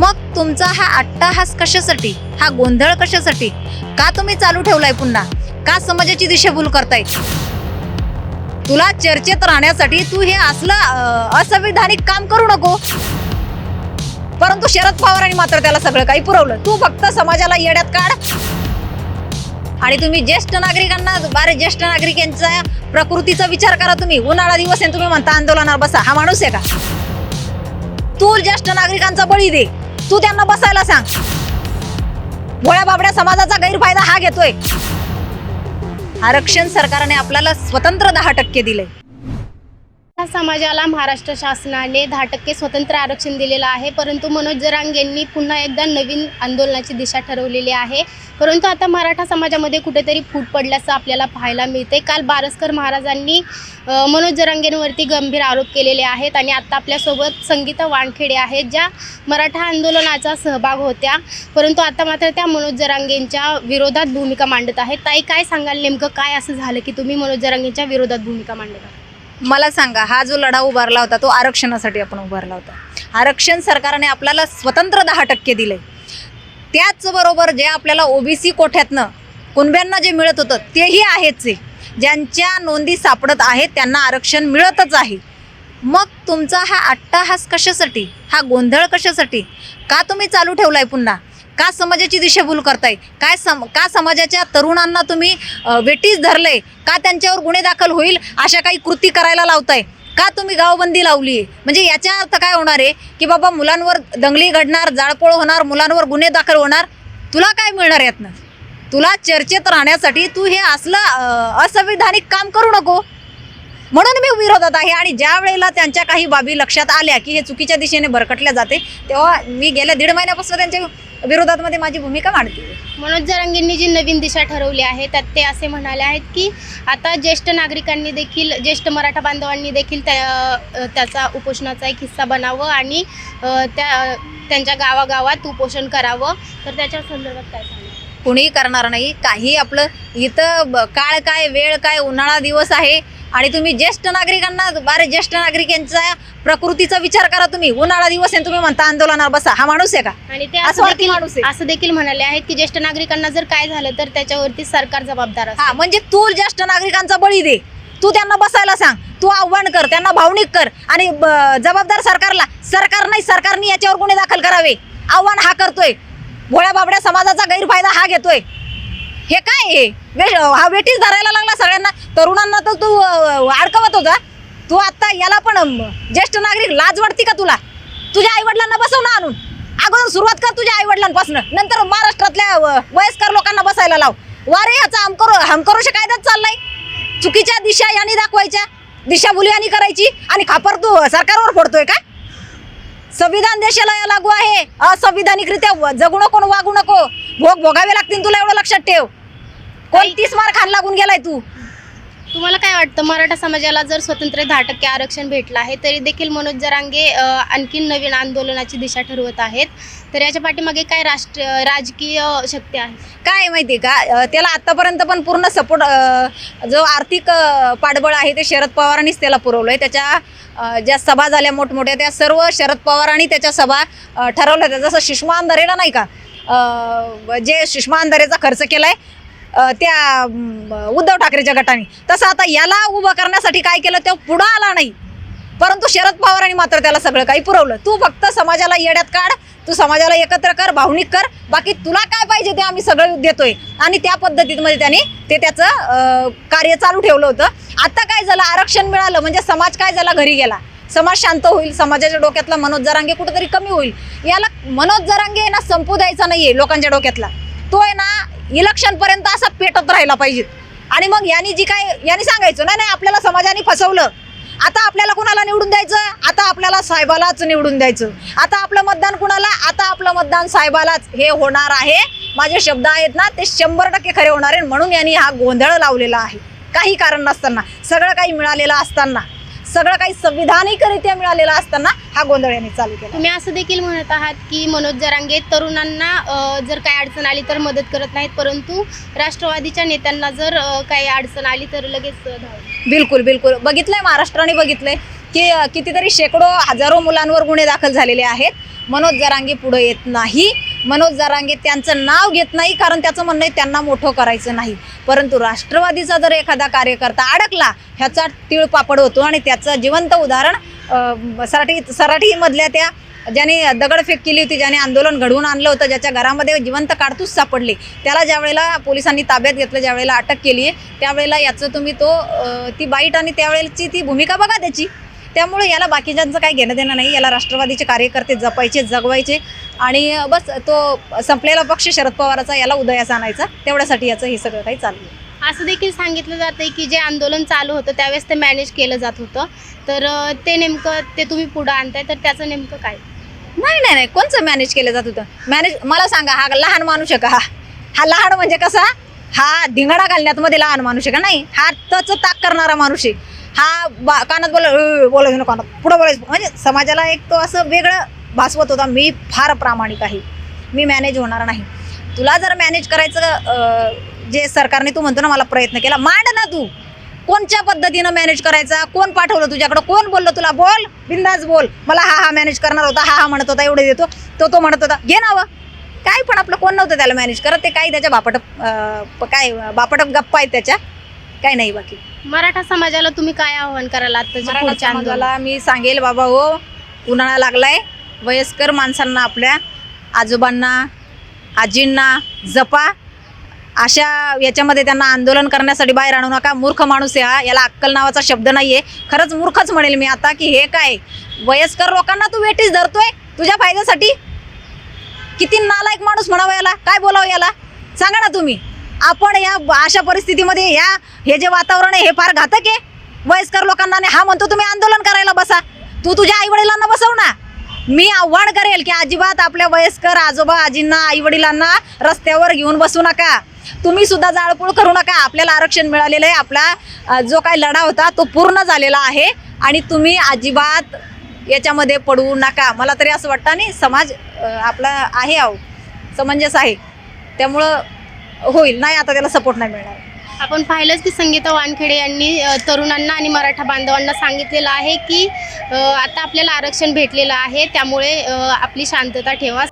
मग तुमचा हा अट्टाहास कशासाठी? हा गोंधळ कशासाठी? का तुम्ही चालू ठेवलाय पुन्हा? का समाजाची दिशाभूल करताय तुला चर्चेत राहण्यासाठी तू हे असलं असंविधानिक काम करू नको. परंतु शरद पवारांनी मात्र त्याला सगळं काही पुरवलं. तू फक्त समाजाला येड्यात काढ. आणि तुम्ही ज्येष्ठ नागरिकांना बारे ज्येष्ठ नागरिकांचा प्रकृतीचा विचार करा तुम्ही. उन्हाळा दिवस आहे आणि तुम्ही म्हणता आंदोलनावर बसा. हा माणूस आहे का? तू ज्येष्ठ नागरिकांचा बळी दे. तू त्यांना बसायला सांग. भोळ्या बाबड्या समाजाचा गैरफायदा हा घेतोय. आरक्षण सरकारने आपल्याला स्वतंत्र दहा टक्के दिले समाजाला महाराष्ट्र शासनाने दहा टक्के स्वतंत्र आरक्षण दिलेलं आहे. परंतु मनोज जरांगेंनी पुन्हा एकदा नवीन आंदोलनाची दिशा ठरवलेली आहे. परंतु आता मराठा समाजामध्ये कुठेतरी फूट पडल्याचं आपल्याला पाहायला मिळते काल बारसकर महाराजांनी मनोज जरांगेंवरती गंभीर आरोप केलेले आहेत आणि आत्ता आपल्यासोबत संगीता वानखेडे आहेत ज्या मराठा आंदोलनाचा सहभाग होत्या. परंतु आता मात्र त्या मनोज जरांगेंच्या विरोधात भूमिका मांडत आहेत. ताई काय सांगाल नेमकं? काय असं झालं की तुम्ही मनोज जरांगेंच्या विरोधात भूमिका मांडत आहात? मला सांगा हा जो लढा उभारला होता तो आरक्षणासाठी आपण उभारला होता. आरक्षण सरकारने आपल्याला स्वतंत्र दहा टक्के दिले. त्याचबरोबर जे आपल्याला ओबीसी कोठ्यातनं कुणब्यांना जे मिळत होतं तेही आहेच आहे ज्यांच्या नोंदी सापडत आहेत त्यांना आरक्षण मिळतच आहे. मग तुमचा हा अट्टाहास कशासाठी? हा गोंधळ कशासाठी? का तुम्ही चालू ठेवला आहे पुन्हा? का समाजाची दिशाभूल करताय? काय सम का समाजाच्या तरुणांना तुम्ही अ, वेटीस धरलंय? का त्यांच्यावर गुन्हे दाखल होईल? अशा काही कृती करायला लावताय? का तुम्ही गावबंदी लावली आहे म्हणजे याचा अर्थ काय होणार आहे? की बाबा मुलांवर दंगली घडणार जाळपोळ होणार मुलांवर गुन्हे दाखल होणार? तुला काय मिळणार यातनं? तुला चर्चेत राहण्यासाठी तू हे असलं असंविधानिक काम करू नको. म्हणून मी विरोधात आहे आणि ज्या वेळेला त्यांच्या काही बाबी लक्षात आल्या की हे चुकीच्या दिशेने भरकटल्या जाते तेव्हा मी गेल्या दीड महिन्यापासून त्यांच्या विरोधात माझी भूमिका मांडते. मनोज जरांगेंनी जी नवीन दिशा ठरवली आहे त्यात ते असे म्हणाले आहेत की आता ज्येष्ठ नागरिकांनी देखील ज्येष्ठ मराठा बांधवांनी देखील त्या त्याचा उपोषणाचा एक हिस्सा बनावं आणि त्या त्यांच्या गावागावात उपोषण करावं. तर त्याच्या संदर्भात काय सांगा कुणीही करणार नाही. काही आपलं इथं काळ काय वेळ काय उन्हाळा दिवस आहे. आणि तुम्ही ज्येष्ठ नागरिकांना बारे ज्येष्ठ नागरिकांचा प्रकृतीचा विचार करा तुम्ही. उन्हाळा दिवस आहे तुम्ही म्हणता आंदोलनावर बसा. हा माणूस आहे का? आणि ते असं देखील माणूस आहे. असं देखील म्हणाले आहेत की ज्येष्ठ नागरिकांना जर काय झालं तर त्याच्यावरती सरकार जबाबदार असतं. हा म्हणजे तू ज्येष्ठ नागरिकांचा बळी दे. तू त्यांना बसायला सांग. तू आव्हान कर त्यांना भावनिक कर. आणि ब- जबाबदार सरकारला. सरकार नाही सरकारने याच्यावर गुन्हे दाखल करावे. आव्हान हा करतोय. भोळ्या बाबड्या समाजाचा गैरफायदा हा घेतोय. हे काय हे? वे- हा वेटीस धरायला लागला सगळ्यांना. तरुणांना तर तू अं, अडकवत होता. तू आता याला पण अं, ज्येष्ठ नागरिक लाज वाटते का तुला? तुझ्या आईवडिलांना बसव ना आणून. अगोदर सुरुवात कर तुझ्या आईवडिलांपासून. नंतर महाराष्ट्रातल्या व वयस्कर लोकांना बसायला लाव. वारे याचा हमकरो हमकरोश कायदाच चाललाय. चुकीच्या दिशा यांनी दाखवायच्या. दिशाभूल यांनी करायची आणि खापर तू सरकारवर फोडतोय का? संविधान देशाला लागू आहे. असंविधानिकरित्या जगू नको वागू नको. भोग भोगावे लागतील तुला एवढं लक्षात ठेव. कोणतीस मार खान लागून गेलाय तू. तुम्हाला काय वाटतं? मराठा समाजाला जर स्वतंत्र दहा टक्के आरक्षण भेटलं आहे तरी देखील मनोज जरांगे आणखीन नवीन आंदोलनाची दिशा ठरवत आहेत. तर याच्या पाठीमागे काय राष्ट्र राजकीय शक्ती आहे? काय आहे माहिती का त्याला आतापर्यंत पण पूर्ण सपोर्ट जो आर्थिक पाठबळ आहे ते शरद पवारांनीच त्याला पुरवलंय. त्याच्या ज्या सभा झाल्या मोठमोठ्या त्या सर्व शरद पवारांनी त्याच्या सभा ठरवल्या. होत्या जसं सुषमा अंधारेला नाही का? जे सुषमा अंधारेचा खर्च केलाय आहे त्या उद्धव ठाकरेच्या गटाने. तसं आता याला उभं करण्यासाठी काय केलं तो पुढं आला नाही. परंतु शरद पवारांनी मात्र त्याला सगळं काही पुरवलं. तू फक्त समाजाला येड्यात काढ तू समाजाला एकत्र कर भावनिक कर. बाकी तुला काय पाहिजे ते आम्ही सगळं देतोय. आणि त्या पद्धतीमध्ये त्याने ते त्याचं कार्य चालू ठेवलं होतं. आता काय झालं आरक्षण मिळालं म्हणजे समाज काय झाला घरी गेला. समाज शांत होईल समाजाच्या डोक्यातला मनोज जरांगे कुठेतरी कमी होईल. याला मनोज जरांगे आहे ना संपू द्यायचा नाहीये लोकांच्या डोक्यातला. तो आहे ना इलेक्शन पर्यंत असा पेटत राहिला पाहिजे. आणि मग यांनी जी काय यांनी सांगायचं नाही नाही आपल्याला समाजाने फसवलं. आता आपल्याला कुणाला निवडून द्यायचं? आता आपल्याला साहेबालाच निवडून द्यायचं. आता आपलं मतदान कुणाला? आता आपलं मतदान साहेबालाच. हे होणार आहे. माझे शब्द आहेत ना ते शंभर टक्के खरे होणार आहे म्हणून यांनी हा गोंधळ लावलेला आहे. काही कारण नसताना सगळं काही मिळालेलं असताना. सगळं काही संविधानिकरित्या मिळालेलं असताना हा गोंधळ यांनी चालू केला. तुम्ही असं देखील म्हणत आहात की मनोज जरांगे तरुणांना जर काही अडचण आली तर मदत करत नाहीत परंतु राष्ट्रवादीच्या नेत्यांना जर काही अडचण आली तर लगेच बिलकुल बिलकुल. बघितलंय महाराष्ट्राने बघितलंय की कितीतरी शेकडो हजारो मुलांवर गुन्हे दाखल झालेले आहेत. मनोज जरांगे पुढे येत नाही. मनोज जरांगे त्यांचं नाव घेत नाही कारण त्याचं म्हणणं आहे त्यांना मोठं करायचं नाही. परंतु राष्ट्रवादीचा जर एखादा कार्यकर्ता अडकला ह्याचा तिळपापड होतो आणि त्याचं जिवंत उदाहरण सराठी सराठीमधल्या त्या ज्याने दगडफेक केली होती ज्याने आंदोलन घडवून आणलं होतं ज्याच्या घरामध्ये जिवंत काडतूस सापडले त्याला ज्या वेळेला पोलिसांनी ताब्यात घेतलं ज्या वेळेला अटक केली आहे त्यावेळेला याचं तुम्ही तो ती बाईट आणि त्यावेळेची ती भूमिका बघा त्याची. त्यामुळे याला बाकीच्यांचं काही घेणं देणं नाही. याला राष्ट्रवादीचे कार्यकर्ते जपायचे जगवायचे आणि बस तो संपलेला पक्ष शरद पवाराचा याला उदयास आणायचा. तेवढ्यासाठी याचं हे सगळं काही चाललं आहे. असं देखील सांगितलं जातं की जे आंदोलन चालू होतं त्यावेळेस ते मॅनेज केलं जात होतं. तर ते नेमकं ते तुम्ही पुढं आणताय तर त्याचं नेमकं काय? नाही नाही नाही. कोणचं मॅनेज केलं जात होतं? मॅनेज मला सांगा हा लहान माणूस आहे का? हा हा लहान म्हणजे कसा? हा धिंगाणा घालण्यात मध्ये लहान माणूस आहे का? नाही. हा तच ताक करणारा माणूस आहे. हा बा कानात बोला बोलायचं नको कानात. पुढं बोलायचं म्हणजे समाजाला एक तो असं वेगळं भासवत होता. मी फार प्रामाणिक आहे. मी मॅनेज होणार नाही. तुला जर मॅनेज करायचं जे सरकारने तू म्हणतो ना मला प्रयत्न केला. मांड ना तू. कोणत्या पद्धतीनं मॅनेज करायचा? कोण पाठवलं तुझ्याकडं? कोण बोललं तुला? बोल बिंदास बोल. मला हा हा मॅनेज करणार होता हा हा म्हणत होता एवढे देतो तो तो म्हणत होता. घे नावं. काय पण आपलं कोण नव्हतं त्याला मॅनेज करत. ते काही त्याच्या बापट काय बापट गप्पा आहेत त्याच्या. काही नाही बाकी. मराठा समाजाला तुम्ही काय आव्हान कराल मराठा पुढच्या समाजाला मी सांगेल बाबा हो उन्हाळा लागलाय वयस्कर माणसांना आपल्या आजोबांना आजींना जपा. अशा याच्यामध्ये त्यांना आंदोलन करण्यासाठी बाहेर आणू नका. मूर्ख माणूस आहे हा याला अक्कल नावाचा शब्द नाही आहे खरंच मूर्खच म्हणेल मी आता की हे काय? वयस्कर लोकांना तू वेटीस धरतोय तुझ्या फायद्यासाठी? किती नालायक माणूस म्हणावा याला? काय बोलावं याला? सांगा ना तुम्ही. आपण या अशा परिस्थितीमध्ये या हे जे वातावरण आहे हे फार घातक आहे. वयस्कर लोकांना हा म्हणतो तुम्ही आंदोलन करायला बसा. तू तुझ्या आई वडिलांना बसव ना. मी आव्हान करेल की अजिबात आपल्या वयस्कर आजोबा आजींना आई वडिलांना रस्त्यावर घेऊन बसू नका. तुम्ही सुद्धा जाळपोळ करू नका. आपल्याला आरक्षण मिळालेलं आहे. आपला जो काही लढा होता तो पूर्ण झालेला आहे. आणि तुम्ही अजिबात याच्यामध्ये पडू नका. मला तरी असं वाटतं आणि समाज आपला आहे आहो. समंजस आहे. त्यामुळं होईल. नाही आता त्याला सपोर्ट नाही मिळणार. आपण पाहिलंच की संगीता वानखेडे यांनी तरुणांना आणि मराठा बांधवांना सांगितलेलं आहे की आता आपल्याला आरक्षण भेटलेलं आहे. त्यामुळे आपली शांतता ठेवा.